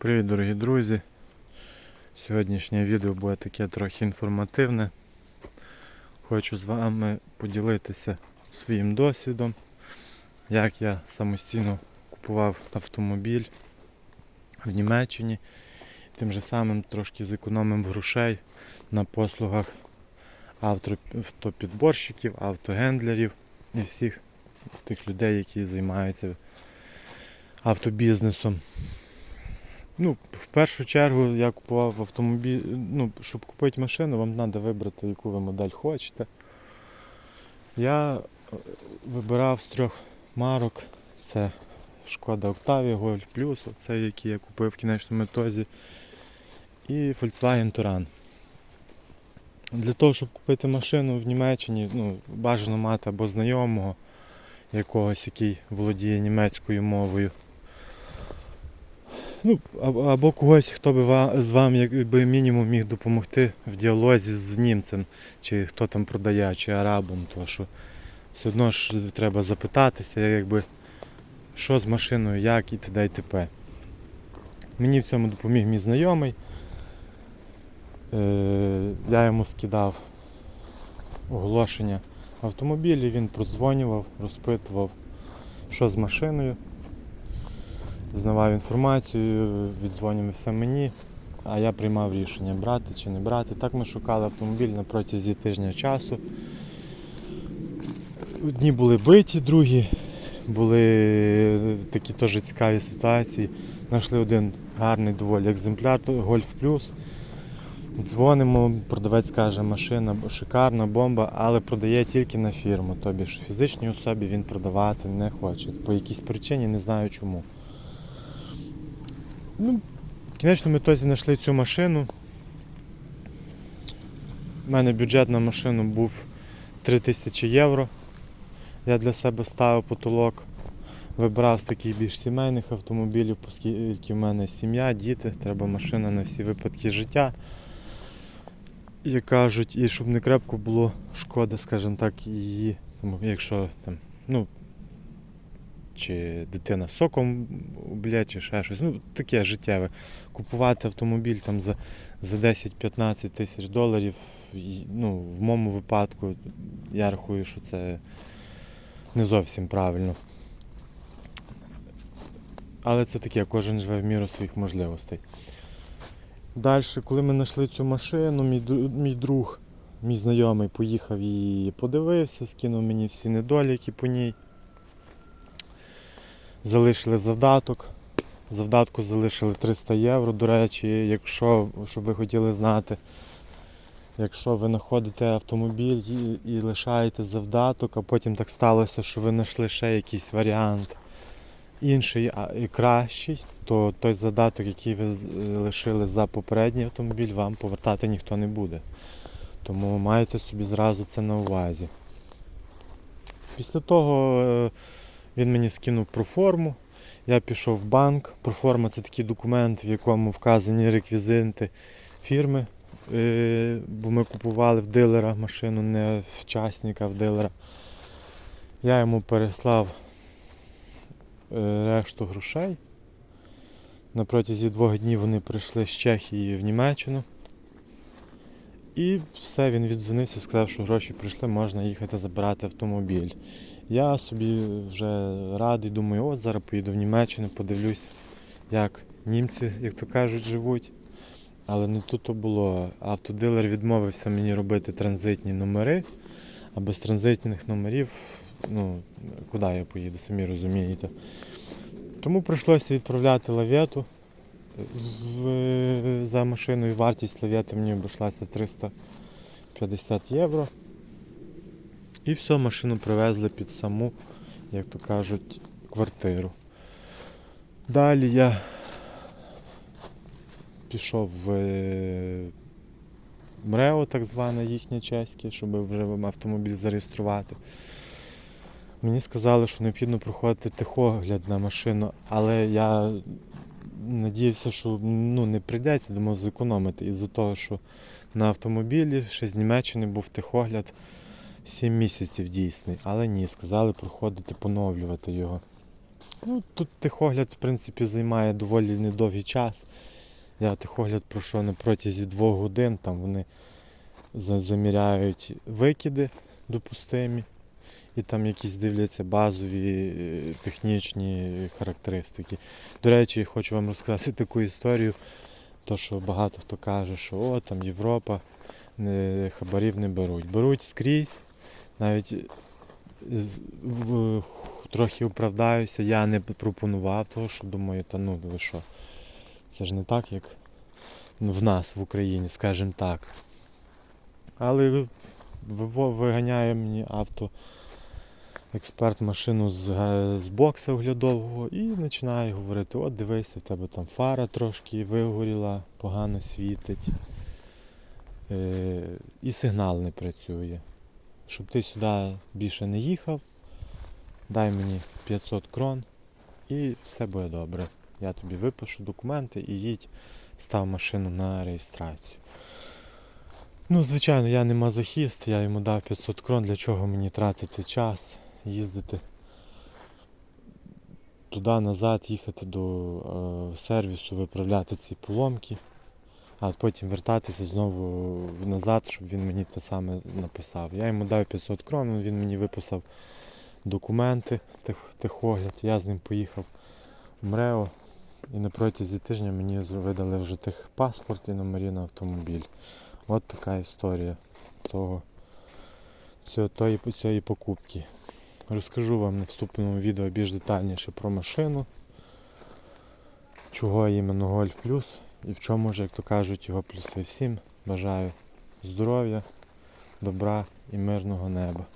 Привіт, дорогі друзі! Сьогоднішнє відео буде таке трохи інформативне. Хочу з вами поділитися своїм досвідом, як я самостійно купував автомобіль в Німеччині. Тим же самим трошки зекономив грошей на послугах автопідборщиків, автогендлерів і всіх тих людей, які займаються автобізнесом. Ну, в першу чергу я купував автомобіль. Ну, щоб купити машину, вам треба вибрати, яку ви модель хочете. Я е, вибирав з трьох марок. Це Шкода Octavia, Golf Plus, це який я купив в кінечному ітозі. І Volkswagen Touran. Для того, щоб купити машину в Німеччині, ну, бажано мати або знайомого якогось, який володіє німецькою мовою. Ну, або, когось, хто би з вами якби мінімум міг допомогти в діалозі з німцем, чи хто там продає, чи арабом, то що все одно ж треба запитатися, якби, що з машиною, як і т.д. і т.п. Мені в цьому допоміг мій знайомий. Е, я йому скидав оголошення автомобілі, він продзвонював, розпитував, що з машиною знавав інформацію, віддзвонювався мені, а я приймав рішення брати чи не брати. Так ми шукали автомобіль на протязі тижня часу. Одні були биті, другі були такі теж цікаві ситуації. Знайшли один гарний доволі екземпляр, Golf Plus. Дзвонимо, продавець каже, машина шикарна, бомба, але продає тільки на фірму. Тобі ж фізичній особі він продавати не хоче. По якійсь причині не знаю чому. Ну, в кінечному ітозі знайшли цю машину. У мене бюджет на машину був 3000 євро. Я для себе ставив потолок. Вибирав з таких більш сімейних автомобілів, оскільки в мене сім'я, діти, треба машина на всі випадки життя. Як кажуть, і щоб не крепко було шкода, скажімо так, її, якщо там, ну, чи дитина соком уб'є, чи ще щось. Ну, таке життєве. Купувати автомобіль там за, за 10-15 тисяч доларів, ну, в моєму випадку, я рахую, що це не зовсім правильно. Але це таке, кожен живе в міру своїх можливостей. Далі, коли ми знайшли цю машину, мій, мій друг, мій знайомий поїхав і подивився, скинув мені всі недоліки по ній. Залишили завдаток. Завдатку залишили 300 євро. До речі, якщо, щоб ви хотіли знати, якщо ви знаходите автомобіль і, і лишаєте завдаток, а потім так сталося, що ви знайшли ще якийсь варіант інший і кращий, то той задаток, який ви е, лишили за попередній автомобіль, вам повертати ніхто не буде. Тому маєте собі зразу це на увазі. Після того е, він мені скинув проформу. Я пішов в банк. Проформа це такий документ, в якому вказані реквізити фірми. Е, Бо ми купували в дилера машину, не в частника, в дилера. Я йому переслав е, решту грошей. На протязі двох днів вони прийшли з Чехії в Німеччину. І все, він відзвонився, сказав, що гроші прийшли, можна їхати забирати автомобіль. Я собі вже радий, думаю, от зараз поїду в Німеччину, подивлюсь, як німці, як то кажуть, живуть. Але не тут то було. Автодилер відмовився мені робити транзитні номери, а без транзитних номерів, ну, куди я поїду, самі розумієте. Тому прийшлося відправляти лавету. В, за машиною вартість лавети мені обійшлася 350 євро. І все, машину привезли під саму, як то кажуть, квартиру. Далі я пішов в е, МРЕО, так зване їхнє чеське, щоб вже автомобіль зареєструвати. Мені сказали, що необхідно проходити техогляд на машину, але я надіявся, що ну, не прийдеться, думав зекономити із-за того, що на автомобілі ще з Німеччини був техогляд 7 місяців дійсний, але ні, сказали проходити, поновлювати його. Ну, тут тихогляд, в принципі, займає доволі недовгий час. Я тихогляд пройшов на протязі двох годин, там вони заміряють викиди допустимі і там якісь дивляться базові е, технічні характеристики. До речі, хочу вам розказати таку історію, то що багато хто каже, що о, там Європа хабарів не беруть. Беруть скрізь, навіть е, трохи оправдаюся, я не пропонував того, що думаю, та ну ви що, це ж не так, як в нас в Україні, скажімо так. Але виганяє мені авто експерт машину з, з бокса оглядового і починає говорити, от дивися, в тебе там фара трошки вигоріла, погано світить. Е, і сигнал не працює. Щоб ти сюди більше не їхав, дай мені 500 крон і все буде добре. Я тобі випишу документи і їдь, став машину на реєстрацію. Ну, звичайно, я не мазохіст, я йому дав 500 крон, для чого мені тратити час, їздити туди-назад, їхати до е, сервісу, виправляти ці поломки, а потім вертатися знову назад, щоб він мені те саме написав. Я йому дав 500 крон, він мені виписав документи, тих, техогляд, я з ним поїхав в МРЕО. І на протязі тижня мені видали вже техпаспорт і номері на автомобіль. От така історія того, цього, цієї покупки. Розкажу вам на вступному відео більш детальніше про машину, чого іменно Гольф Плюс і в чому ж, як то кажуть, його плюси. Всім бажаю здоров'я, добра і мирного неба.